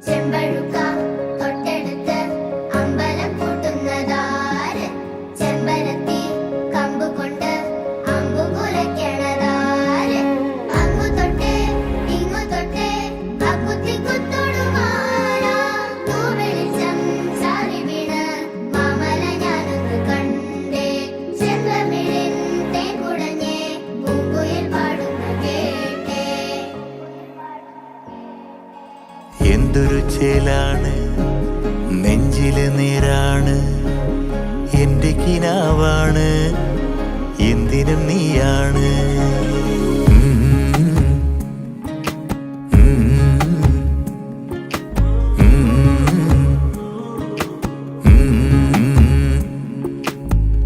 洁白如歌。കിനാവാണ് എന്തിനും നീയാണ്.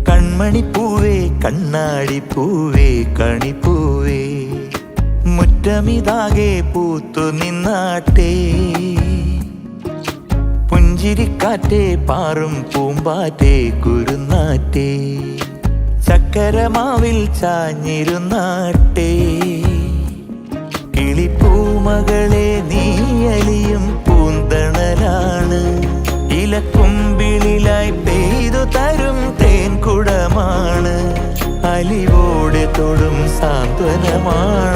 കൺമണിപ്പൂവേ കണ്ണാടിപ്പൂവേ കണിപ്പൂവേ. മുറ്റമിതാകെ പൂത്തു നിന്നാട്ടെ. പുഞ്ചിരിക്കാറ്റേ പാറും പൂമ്പാറ്റേ കുരുന്നാറ്റേ. ചക്കരമാവിൽ ചാഞ്ഞിരുന്നാട്ടേ. കിളിപ്പൂമകളെ നീയലിയും പൂന്തണലാണ്. ഇലക്കുമ്പിളിലായി പെയ്തു തരും തേൻകുടമാണ്. അലിവോടെ തൊടും സാന്ത്വനമാണ്.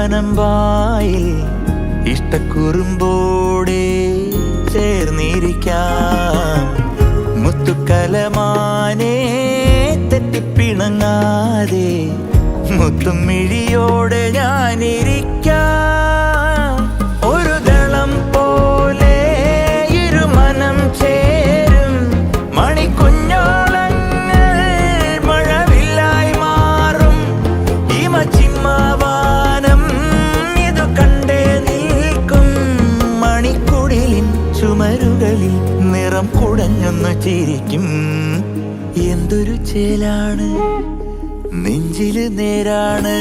പച്ചപ്പനമ്പായിൽ ഇഷ്ടക്കുറുമ്പോടെ ചേർന്നിരിക്കാം. മുത്തുക്കലമാനെ തെറ്റിപ്പിണങ്ങാതെ മുത്തും മിഴിയോടെ ഞാനിരിക്കാം എന്തൊരു ചേലാണ്. നെഞ്ചിൽ നേരാണ്.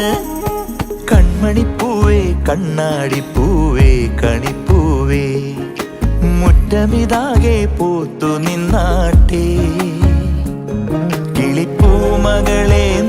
കൺമണിപ്പൂവേ കണ്ണാടിപ്പൂവേ കണിപ്പൂവേ മുറ്റമിതാകെ പൂത്തു നിന്നാട്ടേ. കിളിപ്പൂമകളെ നീയലിയും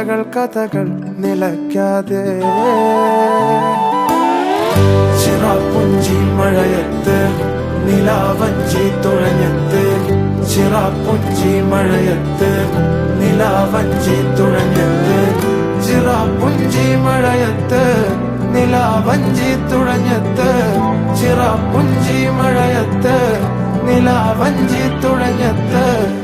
കിസ്സകൾ കഥകൾ നിലയ്ക്കാതെ. ചിറാപ്പുഞ്ചി മഴയത്ത് നിലാവഞ്ചി തുഴഞ്ഞത്ത്. ചിറാപ്പുഞ്ചി മഴയത്ത് നിലാവഞ്ചി തുഴഞ്ഞത്ത്. ചിറാപ്പുഞ്ചി മഴയത്ത് നിലാവഞ്ചി തുഴഞ്ഞത്ത്. ചിറാപ്പുഞ്ചി മഴയത്ത് നിലാവഞ്ചി തുഴഞ്ഞത്ത്.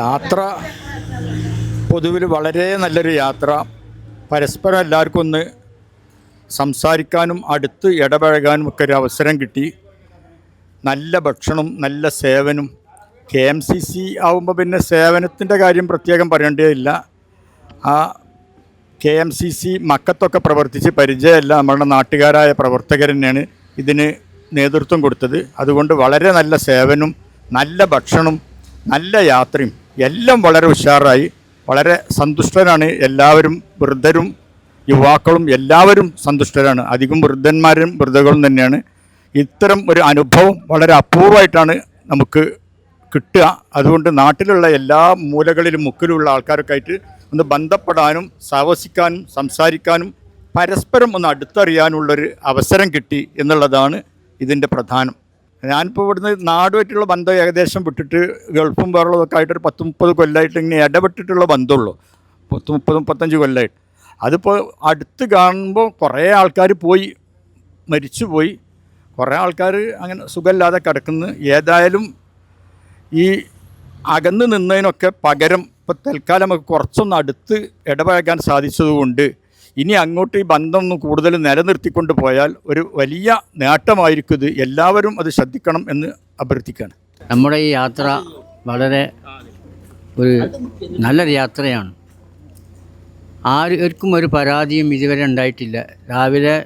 യാത്ര പൊതുവിൽ വളരെ നല്ലൊരു യാത്ര. പരസ്പരം എല്ലാവർക്കും ഒന്ന് സംസാരിക്കാനും അടുത്ത് ഇടപഴകാനും ഒക്കെ ഒരു അവസരം കിട്ടി. നല്ല ഭക്ഷണം നല്ല സേവനം. കെ എം സി സി ആവുമ്പോൾ പിന്നെ സേവനത്തിന്റെ കാര്യം പ്രത്യേകം പറയേണ്ടതില്ല. ആ കെ എം സി സി മക്കത്തൊക്കെ പ്രവർത്തിച്ച് പരിചയമല്ല നമ്മളുടെ നാട്ടുകാരായ പ്രവർത്തകർ തന്നെയാണ് ഇതിന് നേതൃത്വം കൊടുത്തത്. അതുകൊണ്ട് വളരെ നല്ല സേവനം നല്ല ഭക്ഷണം നല്ല യാത്രയും. എല്ലാം വളരെ ഉഷാറായി. വളരെ സന്തുഷ്ടരാണ് എല്ലാവരും വൃദ്ധരും യുവാക്കളും എല്ലാവരും സന്തുഷ്ടരാണ്. അധികം വൃദ്ധന്മാരും വൃദ്ധകളും തന്നെയാണ്. ഇത്തരം ഒരു അനുഭവം വളരെ അപൂർവമായിട്ടാണ് നമുക്ക് കിട്ടുക. അതുകൊണ്ട് നാട്ടിലുള്ള എല്ലാ മൂലകളിലും മുക്കിലുള്ള ആൾക്കാരൊക്കെ ഒന്ന് ബന്ധപ്പെടാനും സാവസിക്കാനും സംസാരിക്കാനും പരസ്പരം ഒന്ന് അടുത്തറിയാനുള്ളൊരു അവസരം കിട്ടി എന്നുള്ളതാണ് ഇതിന്റെ പ്രധാനം. ഞാനിപ്പോൾ ഇവിടുന്ന് നാടുമായിട്ടുള്ള ബന്ധം ഏകദേശം വിട്ടിട്ട് ഗൾഫും വേറുള്ളതൊക്കെ ആയിട്ട് ഒരു പത്ത് മുപ്പത് കൊല്ലമായിട്ട് ഇങ്ങനെ ഇടപെട്ടിട്ടുള്ള ബന്ധമുള്ളൂ പത്ത് മുപ്പത് മുപ്പത്തഞ്ച് കൊല്ലമായിട്ട് അതിപ്പോൾ അടുത്ത് കാണുമ്പോൾ കുറേ ആൾക്കാർ പോയി മരിച്ചു പോയി കുറേ ആൾക്കാർ അങ്ങനെ സുഖമില്ലാതെ കിടക്കുന്ന. ഏതായാലും ഈ അകന്ന് നിന്നതിനൊക്കെ പകരം ഇപ്പോൾ തൽക്കാലം നമുക്ക് കുറച്ചൊന്ന് അടുത്ത് ഇടപഴകാൻ സാധിച്ചതുകൊണ്ട് ഇനി അങ്ങോട്ട് ഈ ബന്ധം ഒന്ന് കൂടുതൽ നിലനിർത്തിക്കൊണ്ട് പോയാൽ ഒരു വലിയ നേട്ടമായിരിക്കും ഇത്. എല്ലാവരും അത് ശ്രദ്ധിക്കണം എന്ന് അഭ്യർത്ഥിക്കുകയാണ്. നമ്മുടെ ഈ യാത്ര വളരെ ഒരു നല്ലൊരു യാത്രയാണ്. ആർക്കും ഒരു പരാതിയും ഇതുവരെ ഉണ്ടായിട്ടില്ല. രാവിലെ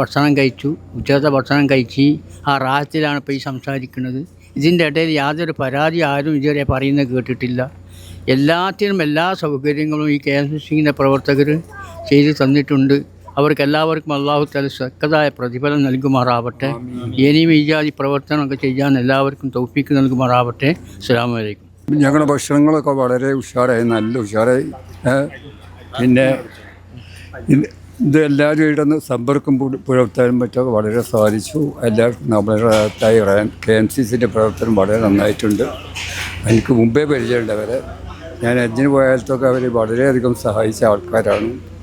ഭക്ഷണം കഴിച്ചു ഉച്ചത്തെ ഭക്ഷണം കഴിച്ച് ആ റാഹത്തിലാണ് ഇപ്പോൾ ഈ സംസാരിക്കുന്നത്. ഇതിന്റെ ഇടയിൽ യാതൊരു പരാതി ആരും ഇതുവരെ പറയുന്നത് കേട്ടിട്ടില്ല. എല്ലാത്തിനും എല്ലാ സൗകര്യങ്ങളും ഈ കെ എസ് സിന്റെ പ്രവർത്തകർ ചെയ്തു തന്നിട്ടുണ്ട്. അവർക്ക് എല്ലാവർക്കും അള്ളാഹു തല ശക്തമായ പ്രതിഫലം നൽകുമാറാവട്ടെ. ഇനിയും ഈ ജാതി പ്രവർത്തനമൊക്കെ ചെയ്യാൻ എല്ലാവർക്കും തൗഫീക്ക് നൽകുമാറാവട്ടെ. അസ്സാം വലൈക്കും ഞങ്ങളുടെ ഭക്ഷണങ്ങളൊക്കെ വളരെ ഉഷാറായി നല്ല ഉഷാറായി. പിന്നെ ഇത് എല്ലാവരും ഇടുന്ന സമ്പർക്കം പുല- പുലർത്താനും പറ്റൊക്കെ വളരെ സാധിച്ചു. എല്ലാവർക്കും നമ്മുടെ കെ എം സി സിന്റെ പ്രവർത്തനം വളരെ നന്നായിട്ടുണ്ട്. എനിക്ക് മുമ്പേ പരിചയമുണ്ടവരെ ഞാൻ അഞ്ചിന് പോയാലത്തൊക്കെ അവർ വളരെയധികം സഹായിച്ച ആൾക്കാരാണ്.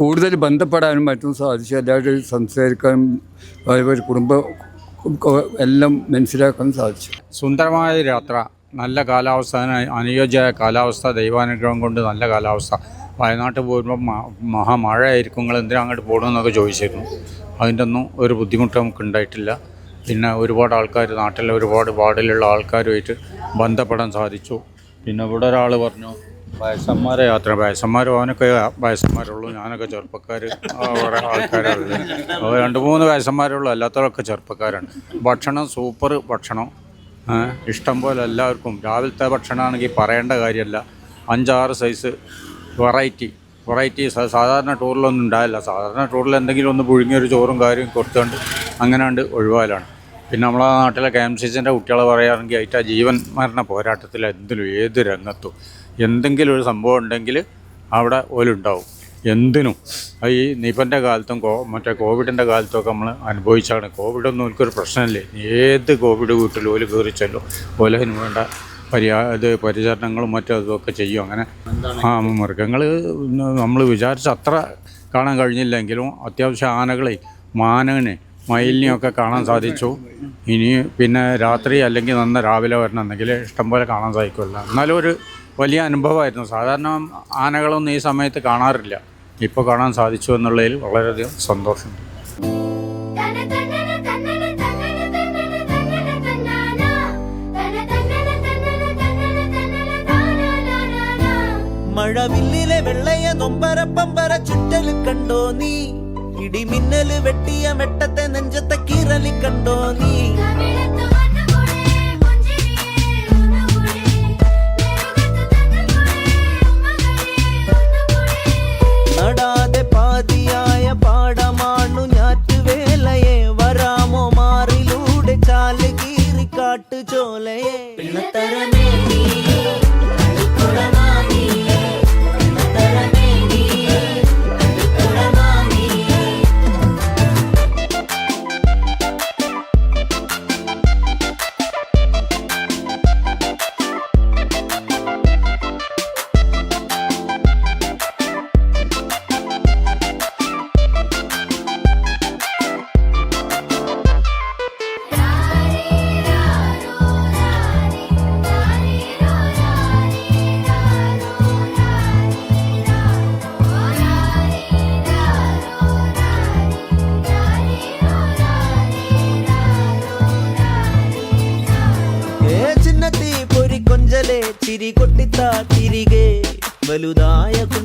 കൂടുതൽ ബന്ധപ്പെടാനും മറ്റും സാധിച്ചു. എല്ലാവരും സംസാരിക്കാനും അതേപോലെ കുടുംബ എല്ലാം മനസ്സിലാക്കാനും സാധിച്ചു. സുന്ദരമായ യാത്ര. നല്ല കാലാവസ്ഥ അനുയോജ്യമായ കാലാവസ്ഥ ദൈവാനുഗ്രഹം കൊണ്ട് നല്ല കാലാവസ്ഥ. വയനാട്ടിൽ പോകുമ്പോൾ മഹാമഴയായിരിക്കും. നിങ്ങൾ എന്തിനാ അങ്ങോട്ട് പോകണമെന്നൊക്കെ ചോദിച്ചിരുന്നു. അതിന്റെ ഒന്നും ഒരു ബുദ്ധിമുട്ട് നമുക്ക് ഉണ്ടായിട്ടില്ല. പിന്നെ ഒരുപാട് ആൾക്കാർ നാട്ടിലെ ഒരുപാട് വാർഡിലുള്ള ആൾക്കാരുമായിട്ട് ബന്ധപ്പെടാൻ സാധിച്ചു. പിന്നെ ഇവിടെ ഒരാൾ പറഞ്ഞു വയസ്സന്മാരെ യാത്ര വയസ്സന്മാർ അവനൊക്കെ വയസ്സന്മാരുള്ളൂ ഞാനൊക്കെ ചെറുപ്പക്കാർ കുറേ ആൾക്കാരുള്ളത് അപ്പോൾ രണ്ട് മൂന്ന് വയസ്സന്മാരുള്ളൂ അല്ലാത്തവരൊക്കെ ചെറുപ്പക്കാരാണ്. ഭക്ഷണം സൂപ്പർ ഭക്ഷണം. ഇഷ്ടം പോലെ എല്ലാവർക്കും. രാവിലത്തെ ഭക്ഷണമാണെങ്കിൽ പറയേണ്ട കാര്യമല്ല. അഞ്ചാറ് സൈസ് വെറൈറ്റി. വെറൈറ്റി സാധാരണ ടൂറിലൊന്നും ഉണ്ടാവില്ല. സാധാരണ ടൂറിൽ എന്തെങ്കിലും ഒന്ന് പുഴുങ്ങിയൊരു ചോറും കാര്യവും കൊടുത്തുകൊണ്ട് അങ്ങനെയാണ്ട് ഒഴിവാലാണ് പിന്നെ നമ്മളെ നാട്ടിലെ കെ എം സി സിന്റെ കുട്ടികളെ പറയുകയാണെങ്കിൽ അതിന്റെ ജീവൻ മരണ പോരാട്ടത്തിൽ എന്തിലും ഏത് രംഗത്തും എന്തെങ്കിലും ഒരു സംഭവം ഉണ്ടെങ്കിൽ അവിടെ ഓലുണ്ടാവും. എന്തിനും. ഈ നിപന്റെ കാലത്തും കോ മറ്റേ കോവിഡിന്റെ കാലത്തൊക്കെ നമ്മൾ അനുഭവിച്ചാണ്. കോവിഡൊന്നും എനിക്കൊരു പ്രശ്നമില്ലേ. ഏത് കോവിഡ് വീട്ടിൽ ഓൽ കയറി ചെല്ലും. ഓലതിന് വേണ്ട പരിഹാ ഇത് പരിചരണങ്ങളും മറ്റും അതൊക്കെ ചെയ്യും. അങ്ങനെ ആ മൃഗങ്ങൾ നമ്മൾ വിചാരിച്ച അത്ര കാണാൻ കഴിഞ്ഞില്ലെങ്കിലും അത്യാവശ്യം ആനകളെ മാനനെ മയിലിനെയൊക്കെ കാണാൻ സാധിച്ചു. ഇനി പിന്നെ രാത്രി അല്ലെങ്കിൽ നന്ന രാവിലെ വരണമെന്നെങ്കിൽ ഇഷ്ടംപോലെ കാണാൻ സാധിക്കുമല്ലോ. എന്നാലും ഒരു വലിയ അനുഭവമായിരുന്നു. സാധാരണ ആനകളൊന്നും ഈ സമയത്ത് കാണാറില്ല. ഇപ്പോൾ കാണാൻ സാധിച്ചു എന്നുള്ളതിൽ വളരെയധികം സന്തോഷമുണ്ട് മഴവില്ലിലെ വെള്ളയ നൊമ്പര പമ്പര കണ്ടോ നീ? ഇടിമിന്നൽ വെട്ടിയ വെട്ടത്തെ നെഞ്ചത്തെ കീറലി കണ്ടോ നീ? പാടമാണു ഞാറ്റുവേലയെ വരാമോ മാറിലൂടെ ചാൽ കീറി കാട്ടു ചിരി കൊട്ടിത്താ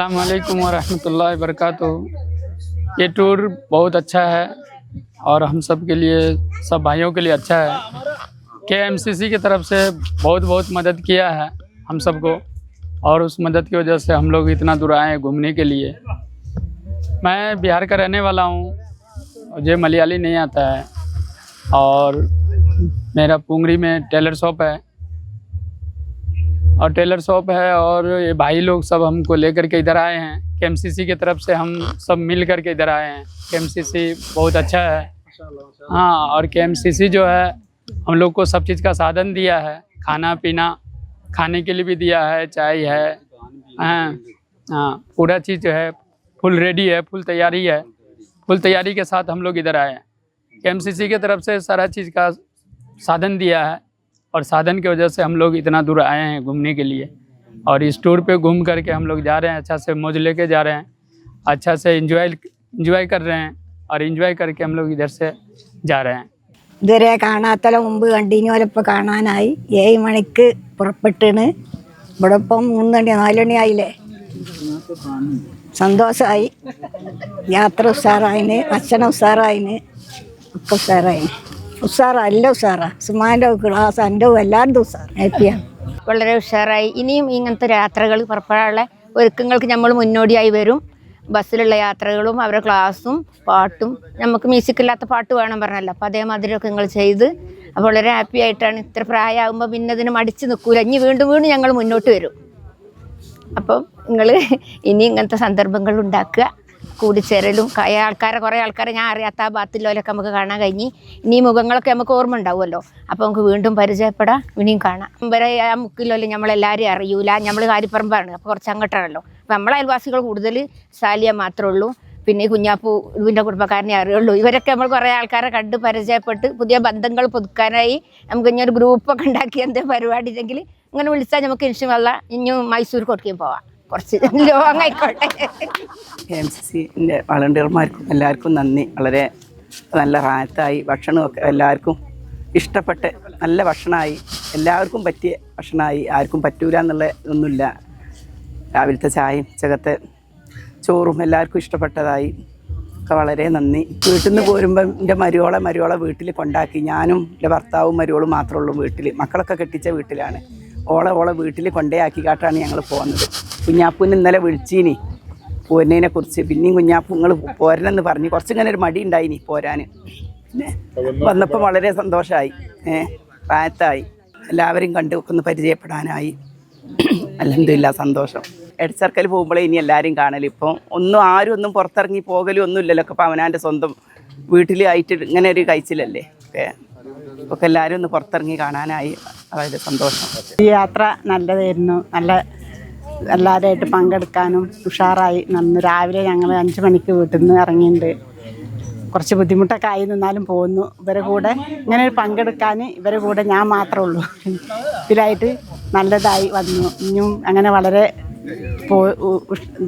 अस्सलाम वालेकुम वरहमतुल्लाहि ये टूर बहुत अच्छा है और हम सब के लिए, सब भाइयों के लिए अच्छा है। के एम सी सी की तरफ़ से बहुत बहुत मदद किया है हम सबको और उस मदद की वजह से हम लोग इतना दूर आए घूमने के लिए। मैं बिहार का रहने वाला हूँ, मुझे मलयाली नहीं आता है और मेरा पुंगरी में टेलर शॉप है। और टेलर शॉप है और ये भाई लोग सब हमको लेकर के इधर आए हैं। के एम की तरफ़ से हम सब मिल कर के इधर आए हैं। के बहुत अच्छा है। हाँ और के जो है, हम लोग को सब चीज़ का साधन दिया है। खाना पीना, खाने के लिए भी दिया है, चाय है हाँ पूरा चीज़ जो है, फुल रेडी है, फुल तैयारी है। फुल तैयारी के साथ हम लोग इधर आए हैं। के की तरफ़ से सारा चीज़ का साधन दिया है। और साधन की वजह से हम लोग इतना दूर आए हैं घूमने के लिए और इस टूर पे घूम करके हम लोग जा रहे हैं अच्छा से मौज लेके जा रहे हैं अच्छा से इंजॉय इंजॉय कर रहे हैं और इंजॉय करके हम लोग इधर से जा रहे हैं ഇതുവരെ കാണാത്തല മുമ്പ് കണ്ടിന്യൂ ഓലപ്പോൾ കാണാനായി ഏഴ് മണിക്ക് പുറപ്പെട്ടാണ് ഇവിടെ ഇപ്പം മൂന്ന് മണി നാല് മണി ആയില്ലേ സന്തോഷമായി യാത്ര ഉഷാറായിന് ഭക്ഷണം ഉഷാറായിന് ഒക്കെ ഉഷാറായിന് ഉഷാറാ എല്ലാം ഉഷാറാ. സുമാന്റെ ക്ലാസ് എന്റെ എല്ലാവരും ഉഷാർ ഹാപ്പിയാണ് വളരെ ഉഷാറായി. ഇനിയും ഇങ്ങനത്തെ യാത്രകൾ പുറപ്പെടാനുള്ള ഒരുക്കങ്ങൾക്ക് നമ്മൾ മുന്നോടിയായി വരും. ബസ്സിലുള്ള യാത്രകളും അവരുടെ ക്ലാസ്സും പാട്ടും. നമുക്ക് മ്യൂസിക് ഇല്ലാത്ത പാട്ട് വേണം പറഞ്ഞല്ലോ. അപ്പോൾ അതേമാതിരിയൊക്കെ നിങ്ങൾ ചെയ്ത് അപ്പോൾ വളരെ ഹാപ്പി ആയിട്ടാണ്. ഇത്ര പ്രായമാകുമ്പോൾ പിന്നെ അതിന് മടിച്ച് നിൽക്കൂല. ഇനി വീണ്ടും വീണ്ടും ഞങ്ങൾ മുന്നോട്ട് വരും. അപ്പം നിങ്ങൾ ഇനി ഇങ്ങനത്തെ സന്ദർഭങ്ങൾ ഉണ്ടാക്കുക. കൂടിച്ചേരലും ആൾക്കാരെ കുറേ ആൾക്കാരെ ഞാൻ അറിയാത്ത ആ ബാത്തിലോലൊക്കെ നമുക്ക് കാണാൻ കഴിഞ്ഞ്. ഇനി മുഖങ്ങളൊക്കെ നമുക്ക് ഓർമ്മ ഉണ്ടാവുമല്ലോ. അപ്പോൾ നമുക്ക് വീണ്ടും പരിചയപ്പെടാം. ഇനിയും കാണാം. വരെ ആ മുക്കിലല്ലോ നമ്മളെല്ലാവരും അറിയൂല. നമ്മൾ കാര്യപ്പറമ്പാണ്. അപ്പോൾ കുറച്ച് അങ്ങോട്ടാണല്ലോ. അപ്പോൾ നമ്മളെ അയൽവാസികൾ കൂടുതൽ സാലിയ മാത്രമേ ഉള്ളൂ. പിന്നെ കുഞ്ഞാപ്പൂ ഇതിന്റെ കുടുംബക്കാരനെ അറിയുള്ളൂ. ഇവരൊക്കെ നമ്മൾ കുറേ ആൾക്കാരെ കണ്ട് പരിചയപ്പെട്ട് പുതിയ ബന്ധങ്ങൾ പുതുക്കാനായി നമുക്ക് ഇനി ഒരു ഗ്രൂപ്പൊക്കെ ഉണ്ടാക്കി എന്തെങ്കിലും പരിപാടി ഇല്ലെങ്കിൽ ഇങ്ങനെ വിളിച്ചാൽ നമുക്ക് ഇൻഷല്ല ഇനിയും മൈസൂർ കൊടുക്കുകയും പോവാം. കുറച്ച് ലോങ് ആയിക്കോട്ടെ എം സി സിന്റെ വളണ്ടിയർമാർക്കും എല്ലാവർക്കും നന്ദി. വളരെ നല്ല റാത്തായി ഭക്ഷണമൊക്കെ എല്ലാവർക്കും ഇഷ്ടപ്പെട്ട് നല്ല ഭക്ഷണമായി എല്ലാവർക്കും പറ്റിയ ഭക്ഷണമായി. ആർക്കും പറ്റൂല എന്നുള്ള ഒന്നുമില്ല. രാവിലത്തെ ചായയും ഉച്ചകത്തെ ചോറും എല്ലാവർക്കും ഇഷ്ടപ്പെട്ടതായി. ഒക്കെ വളരെ നന്ദി. വീട്ടിൽ നിന്ന് പോരുമ്പം എന്റെ മരുവോളെ മരുവോളെ വീട്ടിൽ കൊണ്ടാക്കി. ഞാനും എന്റെ ഭർത്താവും മരുവോളും മാത്രമേ ഉള്ളൂ വീട്ടിൽ. മക്കളൊക്കെ കെട്ടിച്ച വീട്ടിലാണ്. ഓളെ ഓളെ വീട്ടിൽ കൊണ്ടേ ആക്കി കാട്ടാണ് ഞങ്ങൾ പോകുന്നത് കുഞ്ഞാപ്പൂന് ഇന്നലെ വിളിച്ചീനി പോരുന്നതിനെ കുറിച്ച്. പിന്നെയും കുഞ്ഞാപ്പൂ നിങ്ങൾ പോരണമെന്ന് പറഞ്ഞ് കുറച്ചിങ്ങനെ ഒരു മടി ഉണ്ടായിനി പോരാൻ പിന്നെ വന്നപ്പോൾ വളരെ സന്തോഷമായി ഏഹ് പ്രായത്തായി. എല്ലാവരും കണ്ടു ഒന്ന് പരിചയപ്പെടാനായി. അല്ലെന്തില്ല സന്തോഷം. എടച്ചർക്കൽ പോകുമ്പോഴേ ഇനി എല്ലാവരും കാണൽ. ഇപ്പം ഒന്നും ആരും ഒന്നും പുറത്തിറങ്ങി പോകലും ഒന്നും ഇല്ലല്ലോ. ഒക്കെ അവനാന്റെ സ്വന്തം വീട്ടിലായിട്ട് ഇങ്ങനെ ഒരു കഴിച്ചിലല്ലേ ഒക്കെ ഒക്കെ എല്ലാവരും ഒന്ന് പുറത്തിറങ്ങി കാണാനായി. അതായത് സന്തോഷം. ഈ യാത്ര നല്ലതായിരുന്നു. നല്ല എല്ലാവരുമായിട്ട് പങ്കെടുക്കാനും ഉഷാറായി. നന്ന് രാവിലെ ഞങ്ങൾ അഞ്ച് മണിക്ക് വീട്ടിൽ നിന്ന് ഇറങ്ങിയിട്ടുണ്ട് കുറച്ച് ബുദ്ധിമുട്ടൊക്കെ ആയി നിന്നാലും പോകുന്നു ഇവരെ കൂടെ ഇങ്ങനെ പങ്കെടുക്കാൻ ഇവരെ കൂടെ ഞാൻ മാത്രമേ ഉള്ളൂ. ഇതിലായിട്ട് നല്ലതായി വന്നു. ഇനിയും അങ്ങനെ വളരെ പോ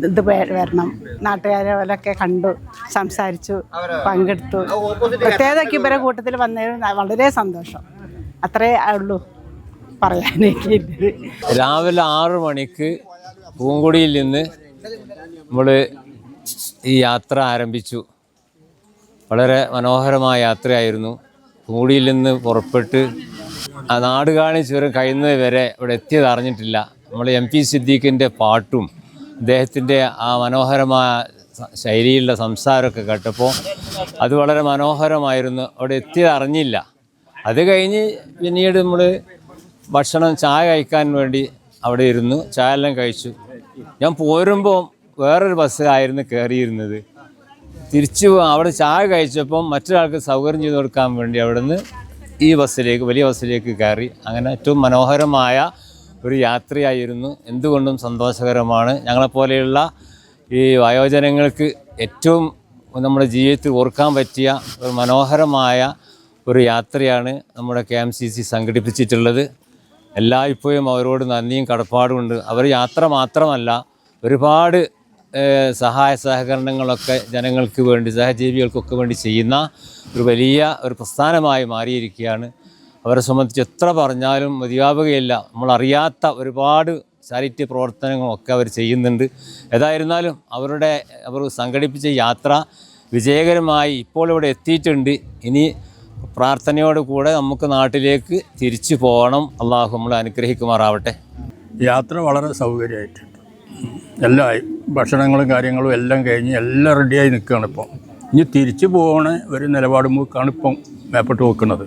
ഇത് വരണം. നാട്ടുകാരെ പോലൊക്കെ കണ്ടു സംസാരിച്ചു പങ്കെടുത്തു. പ്രത്യേകതയ്ക്ക് ഇവരെ കൂട്ടത്തിൽ വന്നതിൽ വളരെ സന്തോഷം. അത്രേ ഉള്ളൂ. പറയാനേക്ക് രാവിലെ ആറ് മണിക്ക് പൂങ്കുടിയിൽ നിന്ന് നമ്മൾ ഈ യാത്ര ആരംഭിച്ചു. വളരെ മനോഹരമായ യാത്രയായിരുന്നു. പൂങ്കുടിയിൽ നിന്ന് പുറപ്പെട്ട് ആ നാടുകാണി ചുരം കഴിയുന്നത് വരെ ഇവിടെ എത്തിയത് അറിഞ്ഞിട്ടില്ല. നമ്മൾ എം പി സിദ്ദീഖിന്റെ പാട്ടും അദ്ദേഹത്തിന്റെ ആ മനോഹരമായ ശൈലിയിലുള്ള സംസാരമൊക്കെ കേട്ടപ്പോൾ അത് വളരെ മനോഹരമായിരുന്നു. അവിടെ എത്തിയത് അറിഞ്ഞില്ല. അത് കഴിഞ്ഞ് പിന്നീട് നമ്മൾ ഭക്ഷണം ചായ കഴിക്കാൻ വേണ്ടി അവിടെ ഇരുന്നു. ചായ എല്ലാം കഴിച്ചു. ഞാൻ പോരുമ്പോൾ വേറൊരു ബസ്സിലായിരുന്നു കയറിയിരുന്നത് തിരിച്ചു അവിടെ ചായ കഴിച്ചപ്പം മറ്റൊരാൾക്ക് സൗകര്യം ചെയ്ത് കൊടുക്കാൻ വേണ്ടി അവിടുന്ന് ഈ ബസ്സിലേക്ക് വലിയ ബസ്സിലേക്ക് കയറി. അങ്ങനെ ഏറ്റവും മനോഹരമായ ഒരു യാത്രയായിരുന്നു. എന്തുകൊണ്ടും സന്തോഷകരമാണ്. ഞങ്ങളെപ്പോലെയുള്ള ഈ വയോജനങ്ങൾക്ക് ഏറ്റവും നമ്മുടെ ജീവിതത്തിൽ ഓർക്കാൻ പറ്റിയ ഒരു മനോഹരമായ ഒരു യാത്രയാണ് നമ്മുടെ കെ എം സി സി സംഘടിപ്പിച്ചിട്ടുള്ളത്. എല്ലായ്പ്പോഴും അവരോട് നന്ദിയും കടപ്പാടും ഉണ്ട്. അവർ യാത്ര മാത്രമല്ല ഒരുപാട് സഹായ സഹകരണങ്ങളൊക്കെ ജനങ്ങൾക്ക് വേണ്ടി സഹജീവികൾക്കൊക്കെ വേണ്ടി ചെയ്യുന്ന ഒരു വലിയ ഒരു പ്രസ്ഥാനമായി മാറിയിരിക്കുകയാണ്. അവരെ സംബന്ധിച്ച് എത്ര പറഞ്ഞാലും മതിയാവുകയില്ല. നമ്മളറിയാത്ത ഒരുപാട് ചാരിറ്റി പ്രവർത്തനങ്ങളൊക്കെ അവർ ചെയ്യുന്നുണ്ട്. ഏതായിരുന്നാലും അവരുടെ അവർ സംഘടിപ്പിച്ച യാത്ര വിജയകരമായി ഇപ്പോൾ ഇവിടെ എത്തിയിട്ടുണ്ട്. ഇനി പ്രാർത്ഥനയോടുകൂടെ നമുക്ക് നാട്ടിലേക്ക് തിരിച്ചു പോകണം. അള്ളാഹു നമ്മൾ അനുഗ്രഹിക്കുമാറാവട്ടെ. യാത്ര വളരെ സൗകര്യമായിട്ടുണ്ട്. എല്ലാം ഭക്ഷണങ്ങളും കാര്യങ്ങളും എല്ലാം കഴിഞ്ഞ് എല്ലാം റെഡിയായി നിൽക്കുകയാണ് ഇപ്പം. ഇനി തിരിച്ചു പോകണ ഒരു നിലപാട് മൂക്കാണ് ഇപ്പം മേപ്പെട്ട് വെക്കുന്നത്.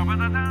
Ba ba da da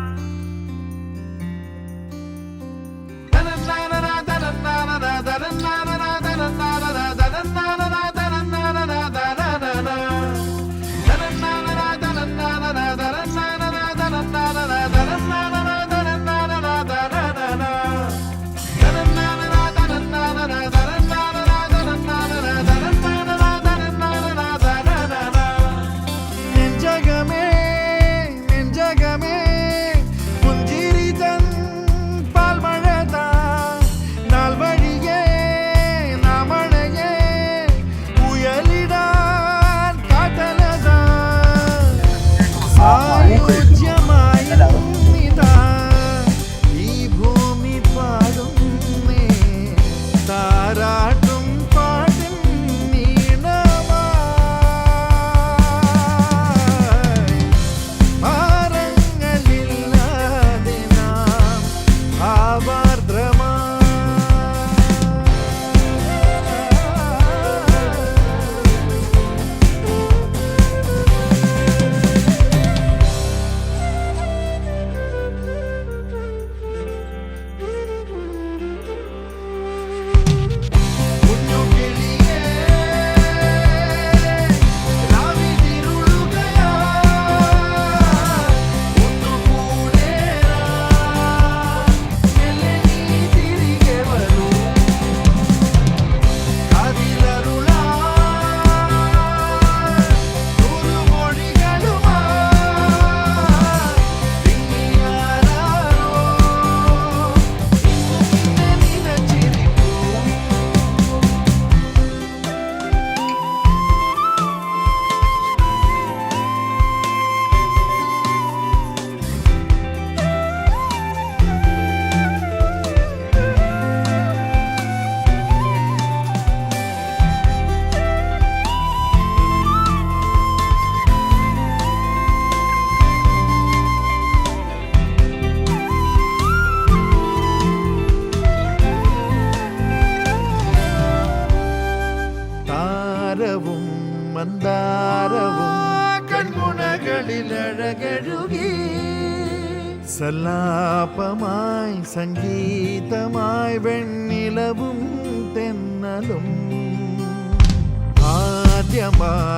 സല്ലാപമായി സംഗീതമായി വെണ്ണിലവും തെന്നലും ആദ്യമായി നാദ്യമായി